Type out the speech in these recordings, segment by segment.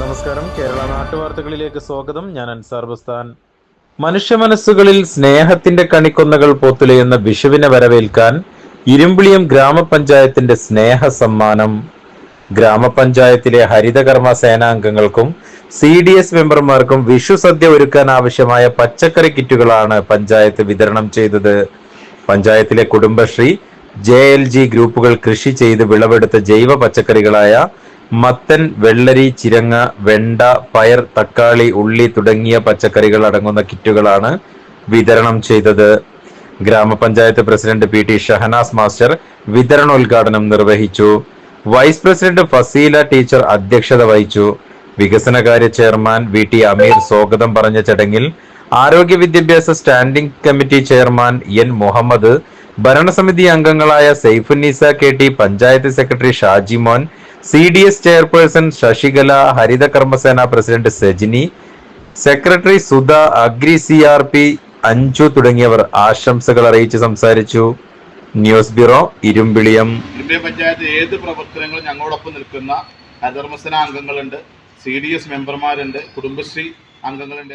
നമസ്കാരം. കേരള നാട്ടുവാർത്തകളിലേക്ക് സ്വാഗതം. ഞാൻ അൻസാർ ബസ്താൻ. മനുഷ്യ മനസ്സുകളിൽ സ്നേഹത്തിന്റെ കണിക്കൊന്നകൾ പോത്തുലയുന്ന വിഷുവിനെ വരവേൽക്കാൻ ഇരുമ്പിളിയം ഗ്രാമപഞ്ചായത്തിന്റെ സ്നേഹ സമ്മാനം. ഗ്രാമപഞ്ചായത്തിലെ ഹരിതകർമ്മ സേനാംഗങ്ങൾക്കും സി ഡി എസ് മെമ്പർമാർക്കും വിഷു സദ്യ ഒരുക്കാൻ ആവശ്യമായ പച്ചക്കറി കിറ്റുകളാണ് പഞ്ചായത്ത് വിതരണം ചെയ്തത്. പഞ്ചായത്തിലെ കുടുംബശ്രീ ജെ എൽ ജി ഗ്രൂപ്പുകൾ കൃഷി ചെയ്ത് വിളവെടുത്ത ജൈവ പച്ചക്കറികളായ മത്തൻ വെള്ളരി ചിരങ്ങ വെണ്ട പയർ തക്കാളി ഉള്ളി തുടങ്ങിയ പച്ചക്കറികൾ അടങ്ങുന്ന കിറ്റുകളാണ് വിതരണം ചെയ്തത്. ഗ്രാമപഞ്ചായത്ത് president P T Shahanas master വിതരണോദ്ഘാടനം നിർവഹിച്ചു. വൈസ് പ്രസിഡന്റ് ഫസീല ടീച്ചർ അധ്യക്ഷത വഹിച്ചു. വികസനകാര്യ ചെയർമാൻ വി ടി അമീർ സ്വാഗതം പറഞ്ഞ ചടങ്ങിൽ ആരോഗ്യ വിദ്യാഭ്യാസ standing committee chairman N Muhammad ഭരണസമിതി അംഗങ്ങളായ Saifunneesa K T panchayat secretary Shaji Mon C D S chairperson Sasikala Haritha Karmasena president Sajini secretary Sudha agri C R P Anju തുടങ്ങിയവർ ആശംസകൾ അറിയിച്ച് സംസാരിച്ചു. News bureau Irimbiliyam. ഇരുമ്പേ പഞ്ചായത്ത് ഏത് പ്രവർത്തനങ്ങളും ഞങ്ങളോടൊപ്പം നിൽക്കുന്ന ഹരിതകർമ്മസേന അംഗങ്ങളുണ്ട് സി ഡി എസ് മെമ്പർമാരുണ്ട് കുടുംബശ്രീ അംഗങ്ങളുണ്ട്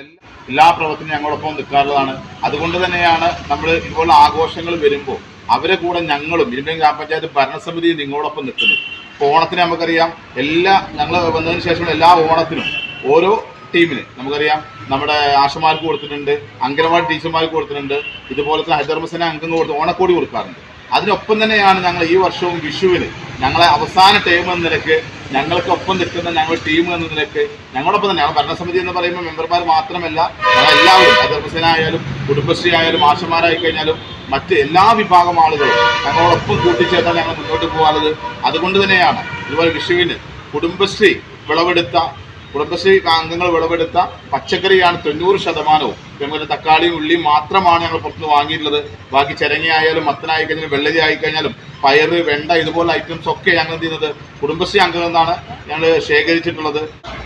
എല്ലാ പ്രവർത്തനവും ഞങ്ങളോടൊപ്പം നിൽക്കാറുള്ളതാണ്. അതുകൊണ്ട് തന്നെയാണ് നമ്മൾ ഇതുപോലെ ആഘോഷങ്ങൾ വരുമ്പോൾ അവരെ കൂടെ ഞങ്ങളും ഇരുമ്പിളിയം ഗ്രാമപഞ്ചായത്ത് ഭരണസമിതി നിങ്ങളോടൊപ്പം നിൽക്കുന്നത്. ഇപ്പോൾ ഓണത്തിന് നമുക്കറിയാം എല്ലാ ഞങ്ങൾ വന്നതിന് ശേഷമുള്ള എല്ലാ ഓണത്തിനും ഓരോ ടീമിന് നമുക്കറിയാം നമ്മുടെ ആശമാർക്ക് കൊടുത്തിട്ടുണ്ട് അംഗനവാടി ടീച്ചർമാർക്ക് കൊടുത്തിട്ടുണ്ട് ഇതുപോലെ തന്നെ ഹരിധർമ്മസേന അംഗങ്ങൾ കൊടുത്ത് ഓണക്കോടി കൊടുക്കാറുണ്ട്. അതിനൊപ്പം തന്നെയാണ് ഞങ്ങൾ ഈ വർഷവും വിഷുവിന് ഞങ്ങളെ അവസാന ടൈം എന്ന നിലയ്ക്ക് ഞങ്ങൾക്കൊപ്പം നിൽക്കുന്ന ഞങ്ങൾ ടീം എന്ന നിലയ്ക്ക് ഞങ്ങളൊപ്പം തന്നെ ഞങ്ങൾ ഭരണസമിതി എന്ന് പറയുമ്പോൾ മെമ്പർമാർ മാത്രമല്ല എല്ലാവരും ഹരിധർമ്മസേന ആയാലും കുടുംബശ്രീ ആയാലും ആശമാരായി കഴിഞ്ഞാലും മറ്റ് എല്ലാ വിഭാഗം ആളുകളും ഞങ്ങളോടൊപ്പം കൂട്ടിച്ചേർത്താൽ ഞങ്ങൾ മുന്നോട്ട് പോകാറുള്ളത് അതുകൊണ്ട് തന്നെയാണ്. ഇതുപോലെ വിഷുവിന് കുടുംബശ്രീ വിളവെടുത്ത കുടുംബശ്രീ അംഗങ്ങൾ വിളവെടുത്ത പച്ചക്കറിയാണ് തൊണ്ണൂറ് ശതമാനവും. പിന്നെ തക്കാളിയും ഉള്ളിയും മാത്രമാണ് ഞങ്ങൾ പുറത്തുനിന്ന് വാങ്ങിയിട്ടുള്ളത്. ബാക്കി ചിരങ്ങയായാലും മത്തനായി കഴിഞ്ഞാലും വെള്ളരി ആയി കഴിഞ്ഞാലും പയറ് വെണ്ട ഇതുപോലെ ഐറ്റംസ് ഒക്കെ ഞങ്ങൾ എന്ത് ചെയ്യുന്നത് കുടുംബശ്രീ അംഗങ്ങളിൽ നിന്നാണ് ഞങ്ങൾ ശേഖരിച്ചിട്ടുള്ളത്.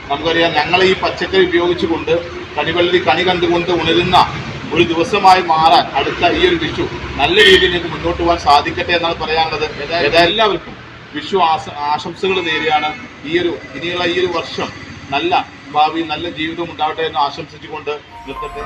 നമുക്കറിയാം ഞങ്ങൾ ഈ പച്ചക്കറി ഉപയോഗിച്ചുകൊണ്ട് കണിവെള്ളരി കണി കണ്ടുകൊണ്ട് ഉണരുന്ന ഒരു ദിവസമായി മാറാൻ അടുത്ത ഈ ഒരു വിഷു നല്ല രീതിയിൽ ഞങ്ങൾക്ക് മുന്നോട്ട് പോകാൻ സാധിക്കട്ടെ എന്നാണ് പറയാനുള്ളത്. എല്ലാവർക്കും വിഷു ആശംസകൾ നേരെയാണ് ഈ ഒരു ഇനിയുള്ള ഈ ഒരു വർഷം നല്ല ഭാവി നല്ല ജീവിതം ഉണ്ടാവട്ടെ എന്ന് ആശംസിച്ചുകൊണ്ട് നിർത്തട്ടെ.